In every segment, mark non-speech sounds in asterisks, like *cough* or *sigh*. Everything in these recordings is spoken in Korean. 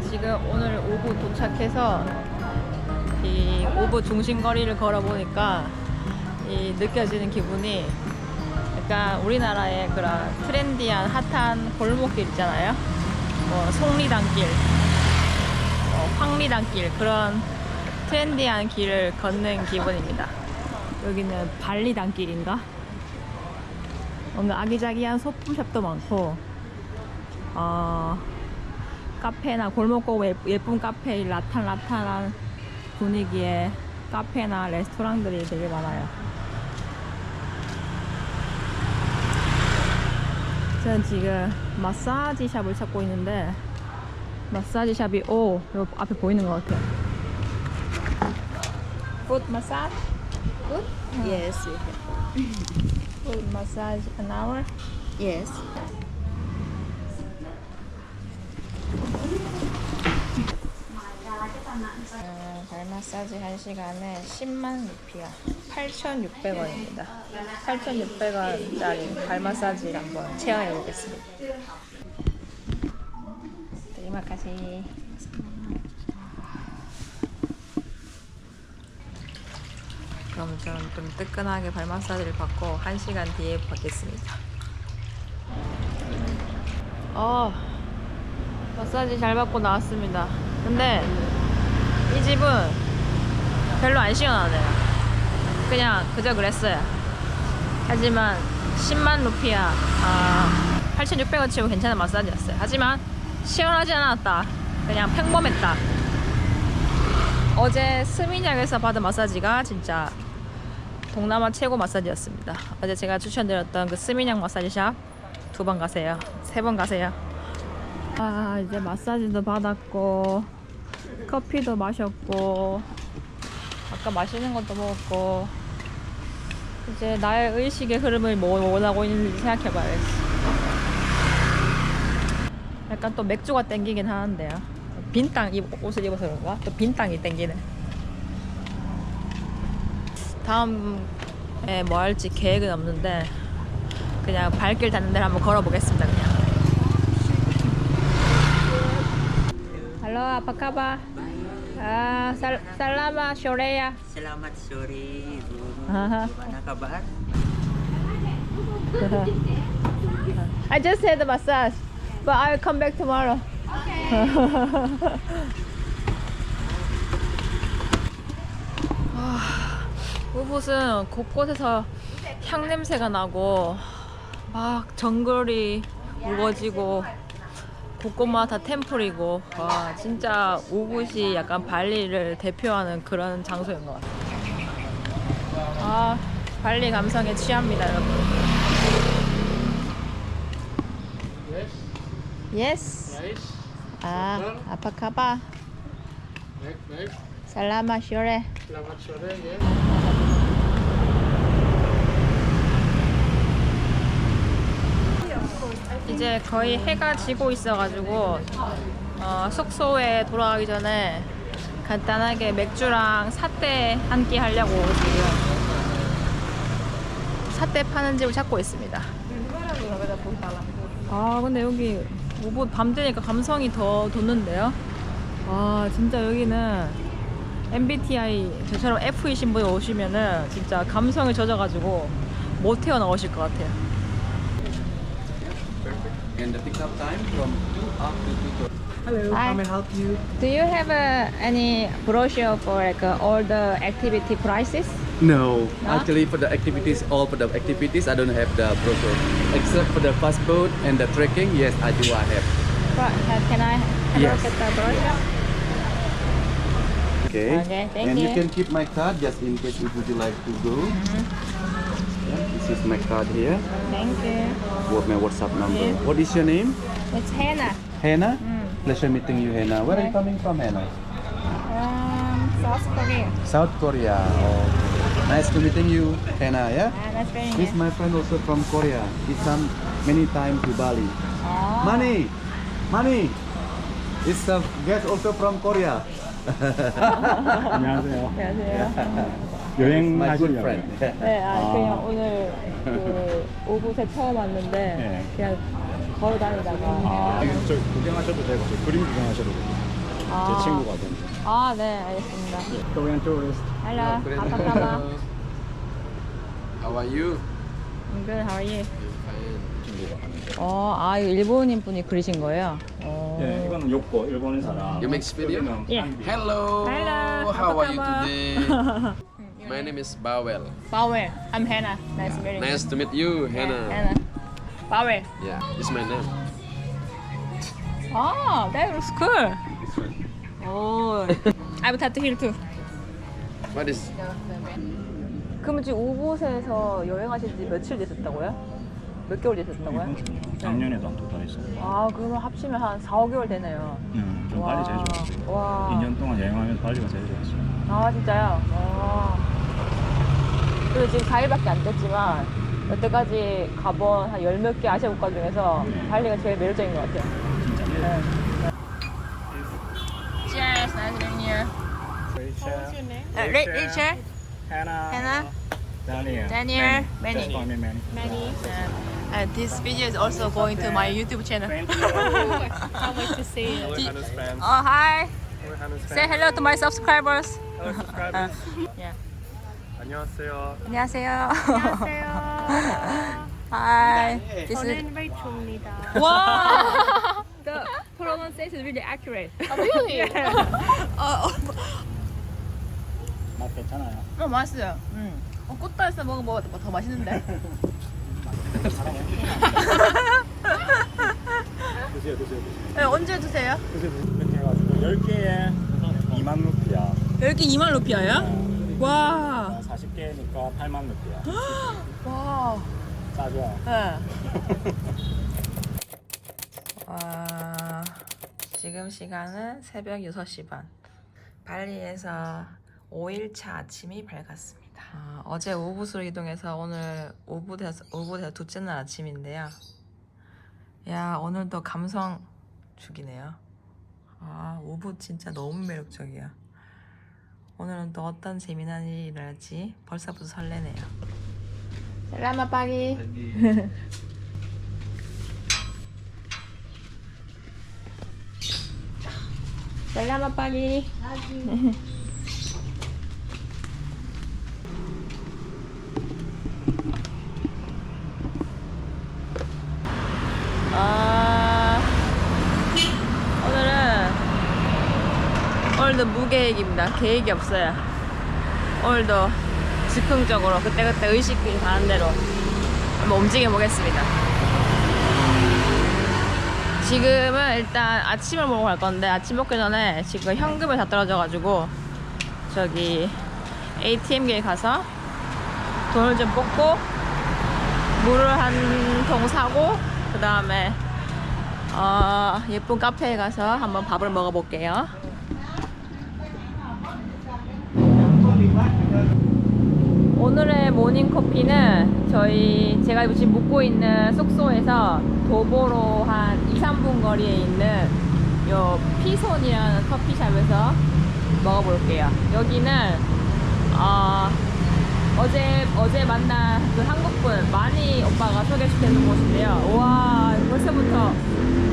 지금 오늘 오후 도착해서 이 오브 중심 거리를 걸어보니까 이 느껴지는 기분이 약간 우리나라의 그런 트렌디한 핫한 골목길 있잖아요. 뭐 속리단길, 뭐 황리단길 그런 트렌디한 길을 걷는 기분입니다. 여기는 발리단길인가? 뭔가 아기자기한 소품샵도 많고 어, 카페나 골목 고 예쁜 카페 라탄라탄한 분위기의 카페나 레스토랑들이 되게 많아요. 저는 지금 마사지 샵을 찾고 있는데 마사지 샵이 오 여기 앞에 보이는 것 같아요. Foot massage? Good? Yes, you can. Foot massage an hour? Yes. 음, 발 마사지 1시간에 10만 루피야 8,600원입니다. 8,600원짜리 발 마사지를 한번 체험해 보겠습니다. terima 그럼 저는 좀 뜨끈하게 발 마사지를 받고 1시간 뒤에 받겠습니다. 어 마사지 잘 받고 나왔습니다. 근데 이 집은 별로 안 시원하네요. 그냥 그저 그랬어요. 하지만 10만 루피야, 아, 8,600원 치고 괜찮은 마사지였어요. 하지만 시원하지 않았다. 그냥 평범했다. 어제 스미냑에서 받은 마사지가 진짜 동남아 최고 마사지였습니다. 어제 제가 추천드렸던 그 스미냑 마사지샵 두 번 가세요. 세 번 가세요. 아, 이제 마사지도 받았고 커피도 마셨고 아까 맛있는 것도 먹었고 이제 나의 의식의 흐름을 뭐 원하고 있는지 생각해봐야겠어 약간 또 맥주가 땡기긴 하는데요. 빈땅 옷을 입어서 그런가? 또 빈 땅이 땡기네. 다음에 뭐 할지 계획은 없는데 그냥 발길 닿는 데를 한번 걸어보겠습니다 그냥 Halo, apa kabar? Ah, sal salama sore ya. Selamat sore. Aha. Gimana kabar? I just had the massage, but I'll come back tomorrow. 아, 이곳은 곳곳에서 향 냄새가 나고 막 정글이 우거지고 곳곳마다 다 템플이고 와 진짜 우붓이 약간 발리를 대표하는 그런 장소인 것 같아요. 아 발리 감성에 취합니다 여러분. Ah, kabar? Baik, baik. Selamat sore. Selamat sore ya. 이제 거의 해가 지고 있어가지고 어, 숙소에 돌아가기 전에 간단하게 맥주랑 사떼 한끼 하려고 지금 사떼 파는 집을 찾고 있습니다. 아 근데 여기 오붓 밤 되니까 감성이 더 돋는데요. 와 진짜 여기는 MBTI 저처럼 F이신 분이 오시면은 진짜 감성에 젖어가지고 못 태어나오실 것 같아요. And the pickup time from 2 up to 2 Hello, Hi. how may I help you? Do you have uh, any brochure for like uh, all the activity prices? No, No? actually for the activities, all for the activities, I don't have the brochure. Except for the fast boat and the trekking, yes, I do I have. Pro- uh, Can I have a Yes. look at the brochure? Okay. Okay, thank and you. you can keep my card just in case if would you like to go. Yeah, this is my card here. Thank you. What my WhatsApp number. Yeah. What is your name? It's Hannah. Hannah. Mm. Pleasure meeting you, Hannah. Where are you Okay. coming from, Hannah? Um, South Korea. South Korea. Oh, nice to meeting you, Hannah. Yeah. Ah, that's very This nice. my friend also from Korea. He come many times to Bali. Oh. Money, money. This uh, guest also from Korea. *laughs* *laughs* 안녕하세요. 안녕하세요. 여행 my good 하시려고. friend. 네, 아, 아. 그냥 오늘 그 오붓에 처음 왔는데 네. 그냥 걸어 다니다가 아, 저 구경하셔도 되고, 저 그림 구경하셔도 되고. 아. 제 친구거든요. 아, 네, 알겠습니다. Korean tourist. Hello, 아타카마. How are you? I'm good, how are you? 어, 아, 이거 일본인 분이 그리신 거예요? 어. 네, 이거는 욕고 일본인 사람. You make video? Yeah. Hello. Hello. How are you today? My name is Bawel. Bawel, I'm Hannah. Nice to meet you. Nice to meet you, Hannah. Hannah. Bawel. Yeah, it's my name. Ah, that looks cool. Oh, I would have to heal too. What is? 그러면 지금 우붓에서 여행하신 지 며칠 되셨다고요? 몇 개월 되셨다고요? 작년에도 한달 있어요. 아, 그러면 합치면 한 4, 5개월 되네요. 음, 좀 빨리 제일 좋았어요. 와. 2년 동안 여행하면서 발리가 제일 좋았어요. 아, 진짜요? 와. 그리고 지금 4일밖에 안 됐지만, 여태까지 가본 한 열 몇 개 아시아 국가 중에서 발리가 제일 매력적인 것 같아요. 진짜. 네. Cheers, nice meeting you. Uh, Rachel, Rachel, Hannah. Hannah, Daniel. Daniel, Just Manny. call me Manny. Uh, and this video is also going to my YouTube channel. Can't wait to see you. Oh, hi. Say hello to my subscribers. Hello, subscribers. Yeah. 안녕하세요. 안녕하세요. *laughs* Hi. This is 저는 레이첼입니다. wow. *laughs* The pronunciation is really accurate. really? *laughs* 맛 괜찮아요. 어 맛있어요. 음. 어, 꽃다리에서 먹으면 더 맛있는데. 드세요, 드세요, 드세요. 네, 언제 드세요? 드세요. 이렇게 해가지고 10개에 2만 루피야. 여기 2만 루피아요? 와. 40개니까 8만 루피야. 와. 싸죠? 네. 와, *laughs* 지금 시간은 새벽 6시 반. 발리에서 5일차 아침이 밝았습니다. 아, 어제 우붓으로 이동해서 오늘 우붓에서, 우붓에서 둘째 날 아침인데요. 야, 오늘도 감성 죽이네요. 아, 우붓 진짜 너무 매력적이야. 오늘은 또 어떤 재미난 일이 일어날지 벌써부터 설레네요. 셀라마 빠기. *laughs* Pagi. 아, 오늘은 오늘도 무 계획입니다. 계획이 없어요. 오늘도 즉흥적으로 그때그때 의식이 가는 대로 한번 움직여 보겠습니다. 지금은 일단 아침을 먹으러 갈 건데 아침 먹기 전에 지금 현금이 다 떨어져가지고 저기 ATM기에 가서 돈을 좀 뽑고 물을 한 통 사고 그 다음에 어, 예쁜 카페에 가서 한번 밥을 먹어볼게요. 오늘의 모닝 커피는 저희 제가 지금 묵고 있는 숙소에서 도보로 한 2, 3분 거리에 있는 요 피손이라는 커피숍에서 먹어볼게요. 여기는 어, 어제 어제 만난 그 한국분 마니 오빠가 소개시켜준 곳인데요. 와 벌써부터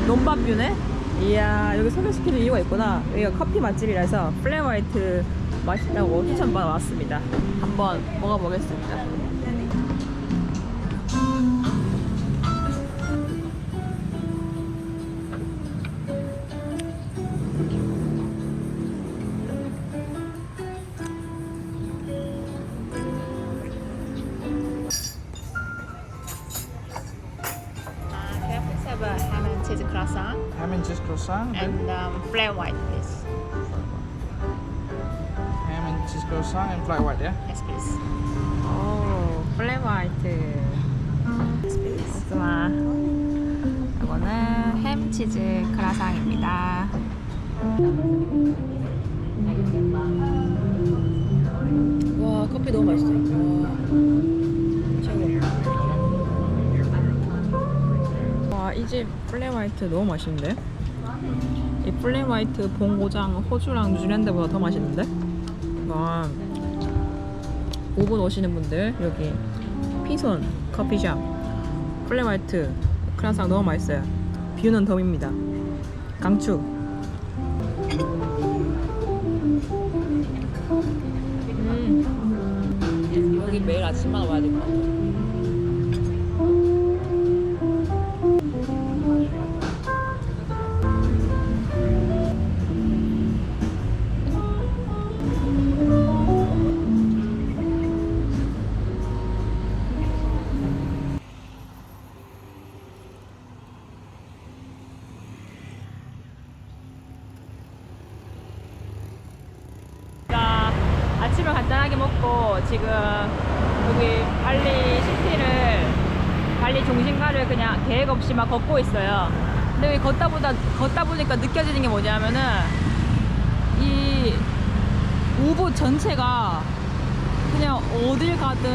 논밭뷰네. 이야 여기 소개시키는 이유가 있구나. 여기가 커피 맛집이라서 플레 화이트 맛있다고 추천받아 왔습니다. 한번 먹어보겠습니다. Uh, can I please have a ham and cheese croissant Ham and cheese croissant. and um, flare white, please. 오, 플레 화이트. Please. 좋아. 이거는 햄 치즈 크라상입니다. 와, 커피 너무 맛있어. 와. 와, 이 집 플레 화이트 너무 맛있는데? 이 플레 화이트 본고장 호주랑 뉴질랜드보다 더 맛있는데? 와. 5분 오시는 분들 여기 피손 커피숍 플레화이트 크라상 너무 맛있어요. 뷰는 덤입니다. 강추 지금 여기 발리 시티를 발리 중심가를 그냥 계획 없이 막 걷고 있어요. 근데 여기 걷다 보다 걷다 보니까 느껴지는 게 뭐냐면은 이 우붓 전체가 그냥 어딜 가든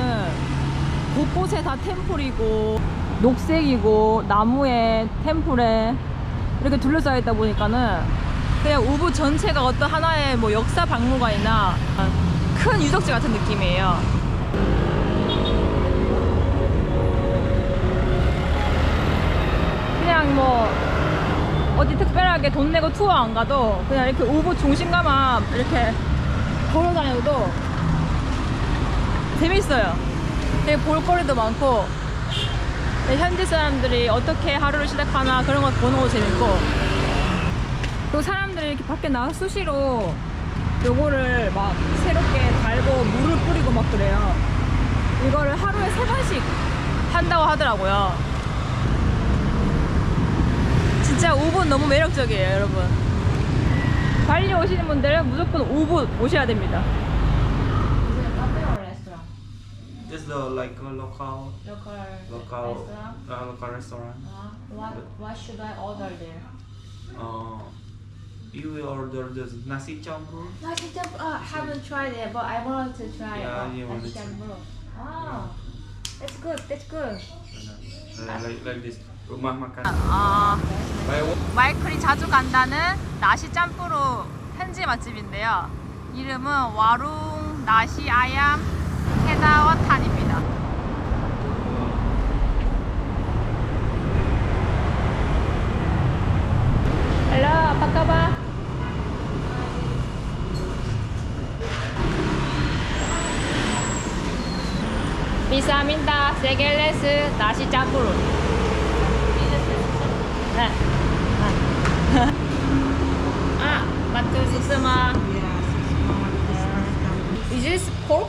곳곳에 다 템플이고 녹색이고 나무에 템플에 이렇게 둘러싸여 있다 보니까는 그냥 우붓 전체가 어떤 하나의 뭐 역사 박물관이나 큰 유적지 같은 느낌이에요. 그냥 뭐 어디 특별하게 돈 내고 투어 안 가도 그냥 이렇게 우붓 중심가만 이렇게 걸어 다녀도 재밌어요. 되게 볼거리도 많고 네, 현지 사람들이 어떻게 하루를 시작하나 그런 거 보는 거 재밌고 또 사람들이 이렇게 밖에 나와 수시로 요거를 막 새롭게 달고 물을 뿌리고 막 그래요. 이거를 하루에 세 번씩 한다고 하더라고요. 진짜 우붓 너무 매력적이에요, 여러분. 발리 오시는 분들은 무조건 우붓 오셔야 됩니다. Just the like a local local local uh, local restaurant. What what should I order there? Uh, you will order the nasi campur. Nasi campur. Uh, haven't tried it, but I want to try Yeah, it. you Nasi wanted to. campur. Oh, that's good. That's good. Uh, like like this. Rumah makan. 아, Buy one. 마이클이 자주 간다는 나시 짬뿌루 현지 맛집인데요. 이름은 와룽 나시 아얌 헤다와탄입니다. Hello, apa kabar? Minta segeles nasi campur. Nah. Ah, batu sesama. Is this pork?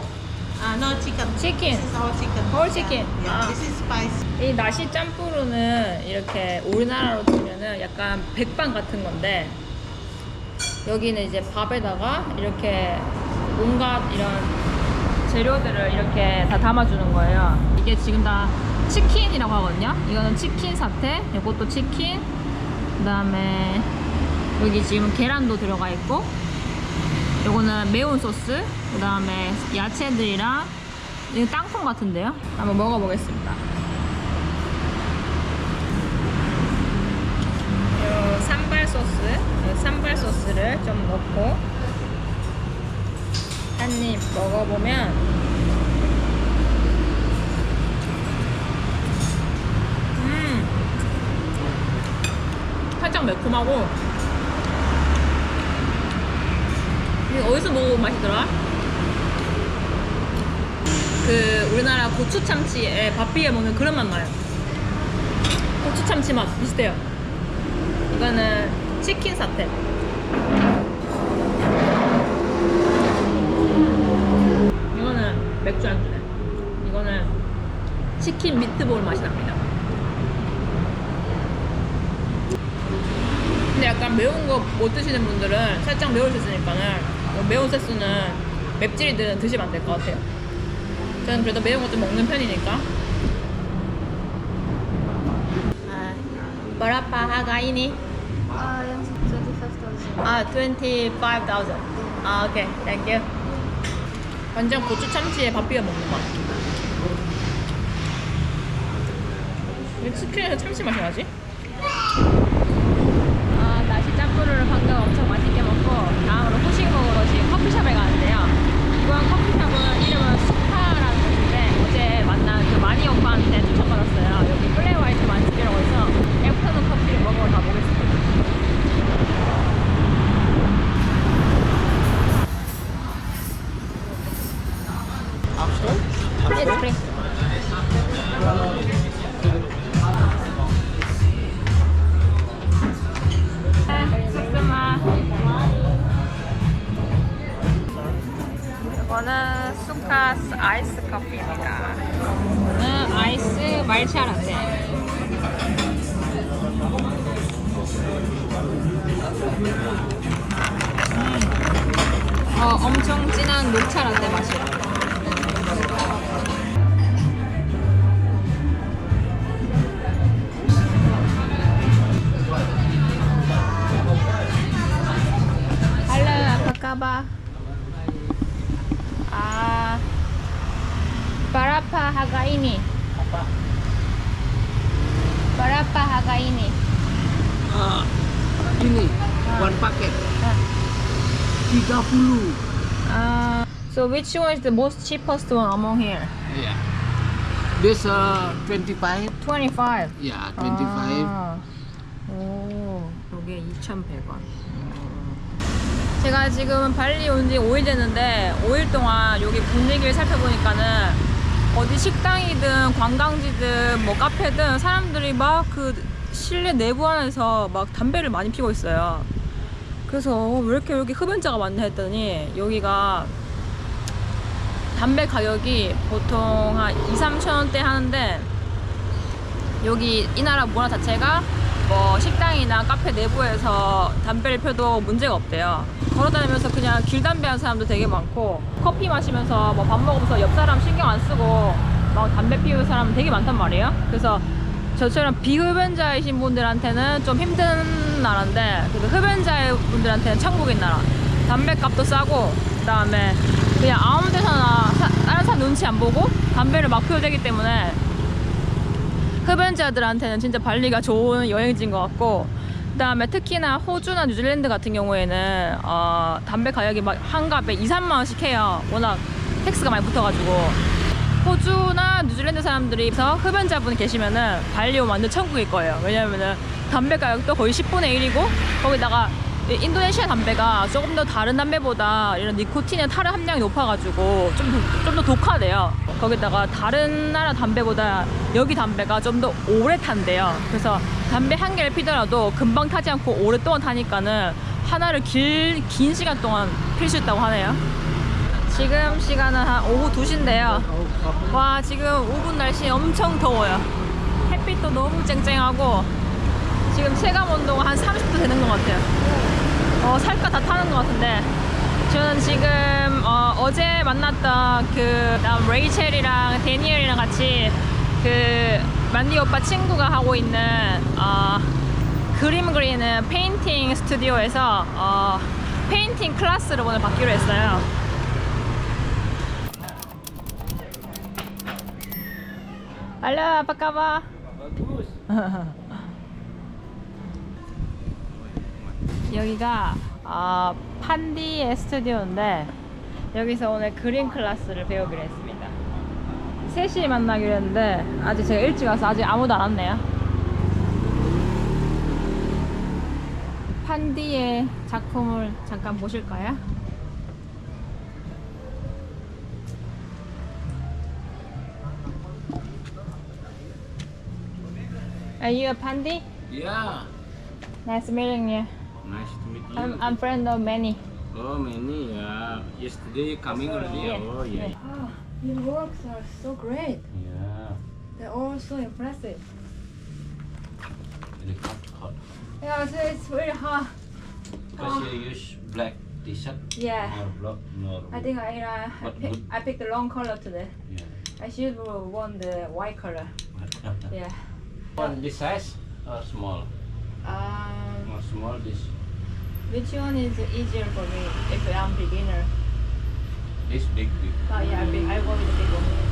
Uh, no chicken. Chicken. This is all chicken. Whole chicken. Yeah, Ah. this is spicy. 이 나시 짬뿌루는 이렇게 우리나라로 치면은 약간 백반 같은 건데 여기는 이제 밥에다가 이렇게 온갖 이런 재료들을 이렇게 다 담아주는 거예요. 이게 지금 다 치킨이라고 하거든요. 이거는 치킨 사태, 이것도 치킨, 그 다음에 여기 지금 계란도 들어가 있고, 요거는 매운 소스, 그 다음에 야채들이랑 이거 땅콩 같은데요? 한번 먹어보겠습니다. 요 산발 소스, 요 산발 소스를 좀 넣고 한 입 먹어보면 음 살짝 매콤하고 이게 어디서 먹어본 맛이더라? 그 우리나라 고추 참치에 밥 비벼 먹는 그런 맛 나요. 고추 참치 맛 비슷해요. 이거는 치킨 사태. 맥주 안주네. 이거는 치킨 미트볼 맛이 납니다. 근데 약간 매운 거 못 드시는 분들은 살짝 매울 수 있으니까는 이 매운 소스는 맵찔이들은 드시면 안 될 것 같아요. 저는 그래도 매운 거좀 먹는 편이니까. 아, ini? Uh, yang 25,000. 아, 25,000. 아, 오케이. 땡큐. 완전 고추 참치에 밥 비벼 먹는 맛. 왜 치킨에서 참치 맛이 나지? 30. Uh, so which one is the most cheapest one among here? Yeah. This uh 25. 25. Yeah, 25. 아, 오, 여기에 2,100원. 제가 지금 발리 온 지 5일 됐는데 5일 동안 여기 분위기를 살펴보니까는 어디 식당이든 관광지든 뭐 카페든 사람들이 막 그 실내 내부 안에서 막 담배를 많이 피고 있어요. 그래서 어, 왜 이렇게 여기 흡연자가 많나 했더니 여기가 담배 가격이 보통 한 2, 3천 원대 하는데 여기 이 나라 문화 자체가 뭐 식당이나 카페 내부에서 담배를 펴도 문제가 없대요. 걸어다니면서 그냥 길 담배 하는 사람도 되게 많고 커피 마시면서 뭐 밥 먹으면서 옆 사람 신경 안 쓰고 막 담배 피우는 사람 되게 많단 말이에요. 그래서 저처럼 비흡연자이신 분들한테는 좀 힘든 나라인데 그래도 흡연자의 분들한테는 천국인 나라. 담배값도 싸고 그 다음에 그냥 아무 데서나 사- 다른 사람 눈치 안 보고 담배를 막 피워도 되기 때문에 흡연자들한테는 진짜 발리가 좋은 여행지인 것 같고 그 다음에 특히나 호주나 뉴질랜드 같은 경우에는 어, 담배 가격이 막 한갑에 2, 3만 원씩 해요. 워낙 텍스가 많이 붙어가지고 호주나 뉴질랜드 사람들이 서 흡연자분 계시면은 발리 오면 완전 천국일 거예요. 왜냐면은 담배 가격도 거의 10분의 1이고 거기다가 이 인도네시아 담배가 조금 더 다른 담배보다 이런 니코틴의 탈의 함량이 높아가지고 좀좀더 독하대요. 거기다가 다른 나라 담배보다 여기 담배가 좀 더 오래 탄대요. 그래서 담배 한 개를 피더라도 금방 타지 않고 오랫동안 타니까는 하나를 길, 긴 시간 동안 필 수 있다고 하네요. 지금 시간은 한 오후 2시인데요. 와, 지금 오분 날씨 엄청 더워요. 햇빛도 너무 쨍쨍하고 지금 체감 온도가 한 30도 되는 것 같아요. 어, 살까 다 타는 것 같은데 저는 지금 어, 제 만났던 그 레이첼이랑 데니엘이랑 같이 그 만디 오빠 친구가 하고 있는 어, 그림 그리는 페인팅 스튜디오에서 어, 페인팅 클래스를 오늘 받기로 했어요. Halo, apa kabar? *laughs* 여기가 어, 판디의 스튜디오인데 여기서 오늘 그림 클래스를 배우기로 했습니다. 3시에 만나기로 했는데 아직 제가 일찍 와서 아직 아무도 안 왔네요. 판디의 작품을 잠깐 보실까요? Are you a Pandi? Yeah. Nice meeting you. Nice to meet you. I'm, I'm friend of many. Oh, many. Yeah. Yesterday coming already. Yeah. Oh, yeah. Oh, your works are so great. Yeah. They're all so impressive. Very hot, hot. Yeah, so it's very hard. Because you use black t-shirt. Yeah. Or black, no. I think I uh, I, pick, I picked the wrong color today. Yeah. I should want the white color. *laughs* Yeah. One this size or small? Um, Or small this. which one is easier for me if I'm beginner? This big, big. Oh yeah, I, big, I go with the big one.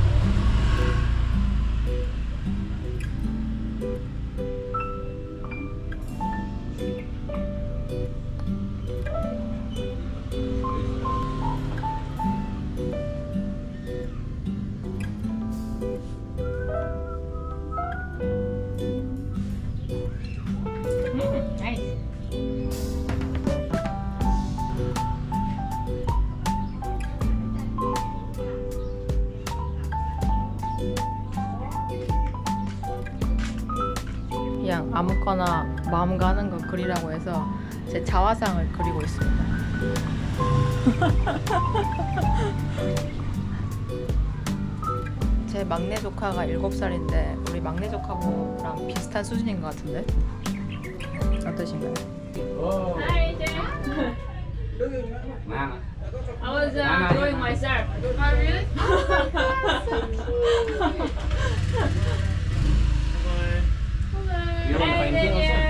그리라고 해서 제 자화상을 그리고 있습니다. 제 막내 조카가 7살인데 우리 막내 조카랑 비슷한 수준인 것 같은데 어떠신가요? I was uh, yeah. myself. Oh, really? you want Hey? Daniel.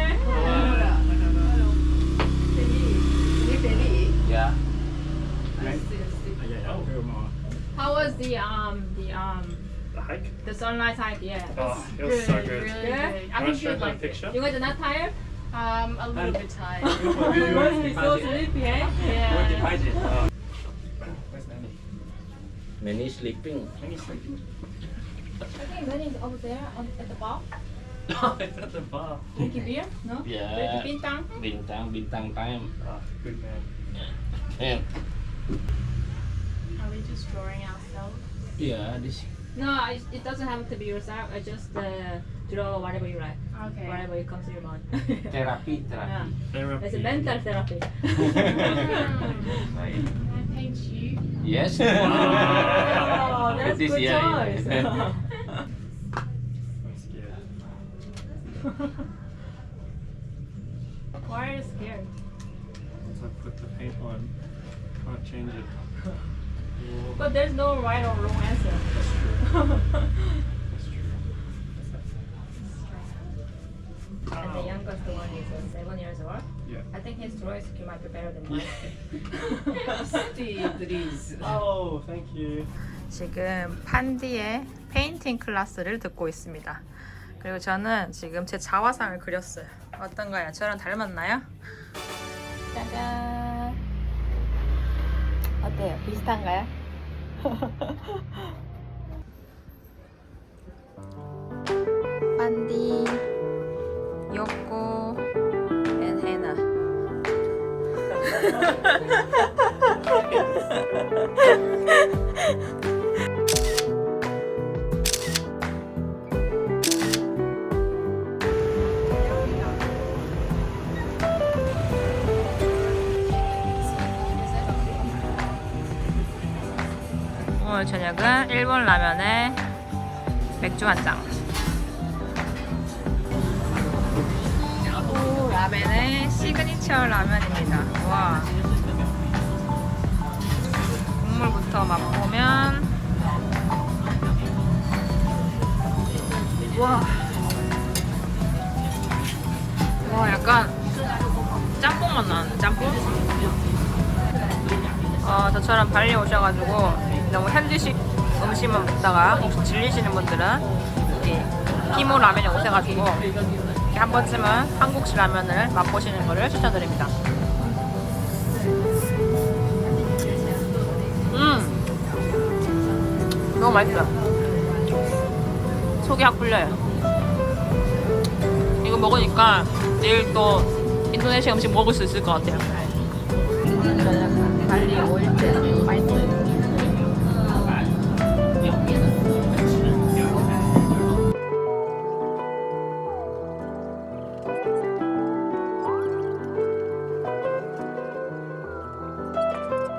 How was the um the um The hike? the sunrise hike? Yeah. Oh, it was so good. Really Good. I Wanna think show you them a like picture? You guys are not tired? Um, a little bit tired. *laughs* You must be so sleepy, eh? Yeah. Uh, where's Nanny? Many sleeping. Nanny's sleeping. I think Benny over there on, at the bar. *laughs* it's at the bar. Drinking beer? No? Yeah. Drinking bintang? Bintang, bintang time. Oh, good man. Yeah. Are we just drawing ourselves? Yeah, this. No, I, it doesn't have to be yourself. I just uh, draw whatever you like. Okay. Whatever comes to your mind. *laughs* Therapy, *laughs* yeah. therapy. It's a mental therapy. Can I paint you? Yes. *laughs* Oh, that's This good year, choice. yeah. I'm scared. Why are you scared? Once I put the paint on, I can't change it. But there's no right or wrong answer. That's true. and the youngest one is uh, seven years old. Yeah. I think his drawing skill might be better than mine. Oh, thank you. 지금 판디의 페인팅 클래스를 듣고 있습니다. 그리고 저는 지금 제 자화상을 그렸어요. 어떤가요? 저랑 닮았나요? 짜잔. 어때요? 비슷한가요? *laughs* 판디, 요코, 앤 헤나. *laughs* 오늘 저녁은 일본 라면에 맥주 한 잔. 오, 라면의 시그니처 라면입니다. 와. 국물부터 맛보면 와. 와, 약간 짬뽕 맛 나는 짬뽕? 어, 저처럼 발리 오셔가지고 너무 현지식 음식만 먹다가 혹시 질리시는 분들은 이 히모 라면에 오셔가지고 한 번쯤은 한국식 라면을 맛보시는 것을 추천드립니다. 음, 너무 맛있어요. 속이 확 풀려요. 이거 먹으니까 내일 또 인도네시아 음식 먹을 수 있을 것 같아요. 발리 5일째 파이팅.